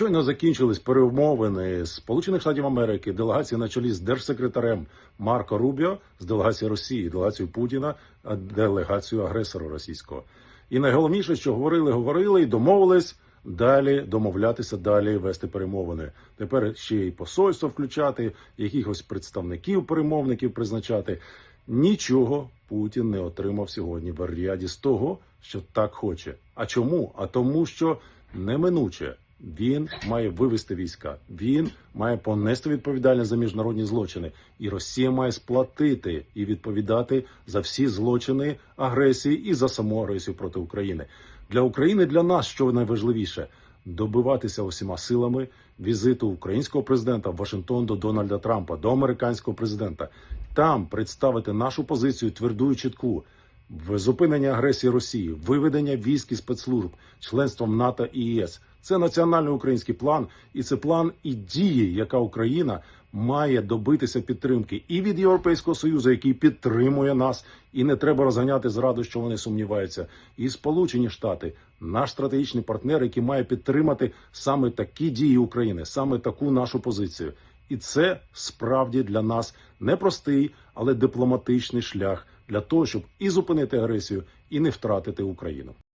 Щойно закінчились перемовини Сполучених Штатів Америки, делегації на чолі з держсекретарем Марко Рубіо, з делегацією Росії, делегацією Путіна, делегацією агресора російського. І найголовніше, що говорили, говорили і домовились далі домовлятися, далі вести перемовини. Тепер ще й посольство включати, якихось представників перемовників призначати. Нічого Путін не отримав сьогодні в Аріаді з того, що так хоче. А чому? А тому, що неминуче він має вивести війська, він має понести відповідальність за міжнародні злочини, і Росія має сплатити і відповідати за всі злочини агресії і за саму агресію проти України. Для України для нас що найважливіше добиватися усіма силами візиту українського президента в Вашингтон до Дональда Трампа, до американського президента, там представити нашу позицію тверду і чітку зупинення агресії Росії, виведення військ і спецслужб, членством НАТО і ЄС. Це національний український план, і це план і дії, яка Україна має добитися підтримки і від Європейського союзу, який підтримує нас, і не треба розганяти зраду, що вони сумніваються. І Сполучені Штати, наш стратегічний партнер, який має підтримати саме такі дії України, саме таку нашу позицію. І це справді для нас непростий, але дипломатичний шлях для того, щоб і зупинити агресію, і не втратити Україну.